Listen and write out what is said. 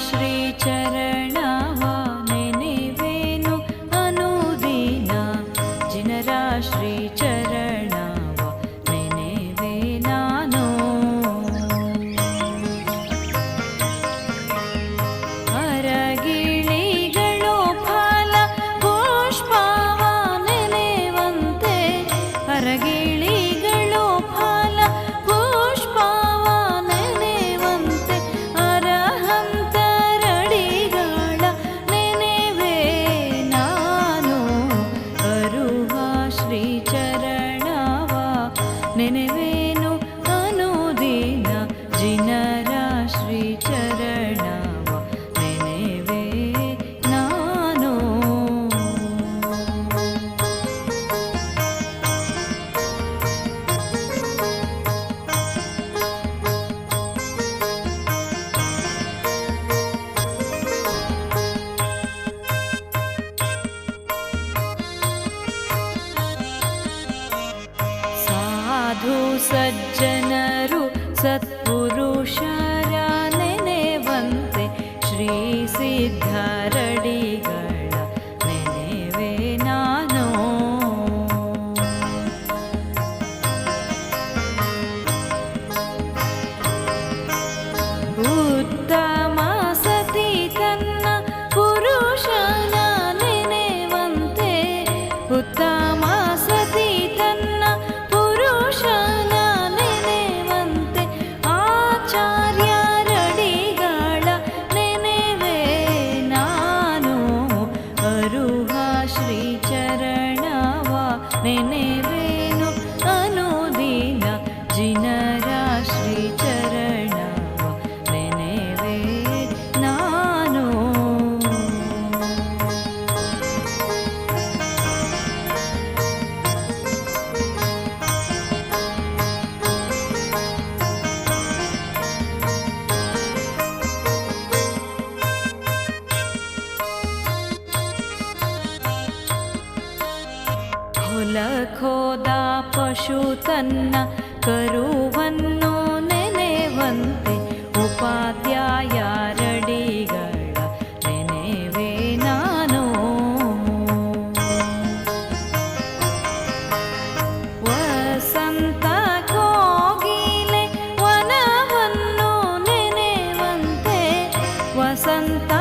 श्रीचरण सज्जनरु सत् ಲಖೋದ ಪಶು ತನ್ನ ಕರುವನ್ನು ನೆನೆವಂತೆ ಉಪಾಧ್ಯಾಯರಡಿಗಳ ನೆನೆವೆ ನಾನು. ವಸಂತ ಕೋಗಿಲೆ ನೆನೆವಂತೆ ವಸಂತ